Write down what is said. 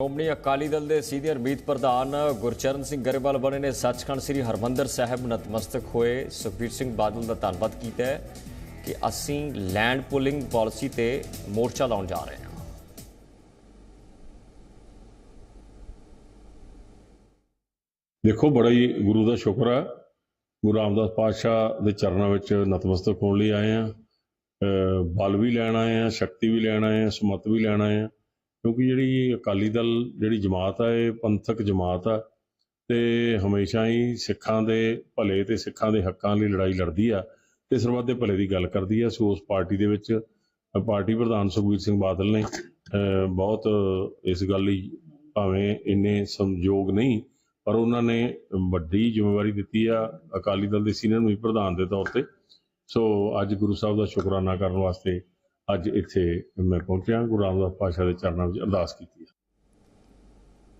ਸ਼੍ਰੋਮਣੀ ਅਕਾਲੀ ਦਲ ਦੇ ਸੀਨੀਅਰ ਮੀਤ ਪ੍ਰਧਾਨ ਗੁਰਚਰਨ ਸਿੰਘ ਗਰੇਵਾਲ ਬਣੇ ਨੇ। ਸੱਚਖੰਡ ਸ੍ਰੀ ਹਰਮੰਦਰ ਸਾਹਿਬ ਨਤਮਸਤਕ ਹੋਏ। ਸੁਖਬੀਰ ਸਿੰਘ ਬਾਦਲ ਦਾ ਧੰਨਵਾਦ ਕੀਤਾ ਕਿ ਅਸੀਂ ਲੈਂਡ ਪੁਲਿੰਗ ਪਾਲਿਸੀ ਤੇ ਮੋਰਚਾ ਲਾਉਣ ਜਾ ਰਹੇ ਹਾਂ। ਦੇਖੋ, ਬੜਾ ਹੀ ਗੁਰੂ ਦਾ ਸ਼ੁਕਰ ਹੈ ਗੁਰੂ ਰਾਮਦਾਸ ਪਾਤਸ਼ਾਹ ਦੇ ਚਰਨਾਂ ਵਿੱਚ ਨਤਮਸਤਕ ਹੋਣ ਲਈ ਆਏ ਆ ਬਲ ਵੀ ਲੈਣ ਆਏ ਆ ਸ਼ਕਤੀ ਵੀ ਲੈਣ ਆਏ ਆ ਸਮਤ ਵੀ ਲੈਣ ਆਏ ਆ ਕਿਉਂਕਿ ਜਿਹੜੀ ਅਕਾਲੀ ਦਲ, ਜਿਹੜੀ ਜਮਾਤ ਆ, ਇਹ ਪੰਥਕ ਜਮਾਤ ਆ ਤੇ ਹਮੇਸ਼ਾ ਹੀ ਸਿੱਖਾਂ ਦੇ ਭਲੇ ਤੇ ਸਿੱਖਾਂ ਦੇ ਹੱਕਾਂ ਲਈ ਲੜਾਈ ਲੜਦੀ ਆ ਤੇ ਸਰਬੱਤ ਦੇ ਭਲੇ ਦੀ ਗੱਲ ਕਰਦੀ ਆ। ਸੋ ਉਸ ਪਾਰਟੀ ਦੇ ਵਿੱਚ, ਪਾਰਟੀ ਪ੍ਰਧਾਨ ਸੁਖਬੀਰ ਸਿੰਘ ਬਾਦਲ ਨੇ ਬਹੁਤ ਇਸ ਗੱਲ ਲਈ ਭਾਵੇਂ ਇੰਨੇ ਸੰਯੋਗ ਨਹੀਂ, ਪਰ ਉਹਨਾਂ ਨੇ ਵੱਡੀ ਜ਼ਿੰਮੇਵਾਰੀ ਦਿੱਤੀ ਆ ਅਕਾਲੀ ਦਲ ਦੇ ਸੀਨੀਅਰ ਮੀਤ ਪ੍ਰਧਾਨ ਦੇ ਤੌਰ ਤੇ। ਸੋ ਅੱਜ ਗੁਰੂ ਸਾਹਿਬ ਦਾ ਸ਼ੁਕਰਾਨਾ ਕਰਨ ਵਾਸਤੇ ਅੱਜ ਇੱਥੇ ਮੈਂ ਪਹੁੰਚਿਆ ਗੁਰੂ ਰਾਮਦਾਸ ਪਾਤਸ਼ਾਹ ਦੇ ਚਰਨਾਂ ਵਿੱਚ ਅਰਦਾਸ ਕੀਤੀ।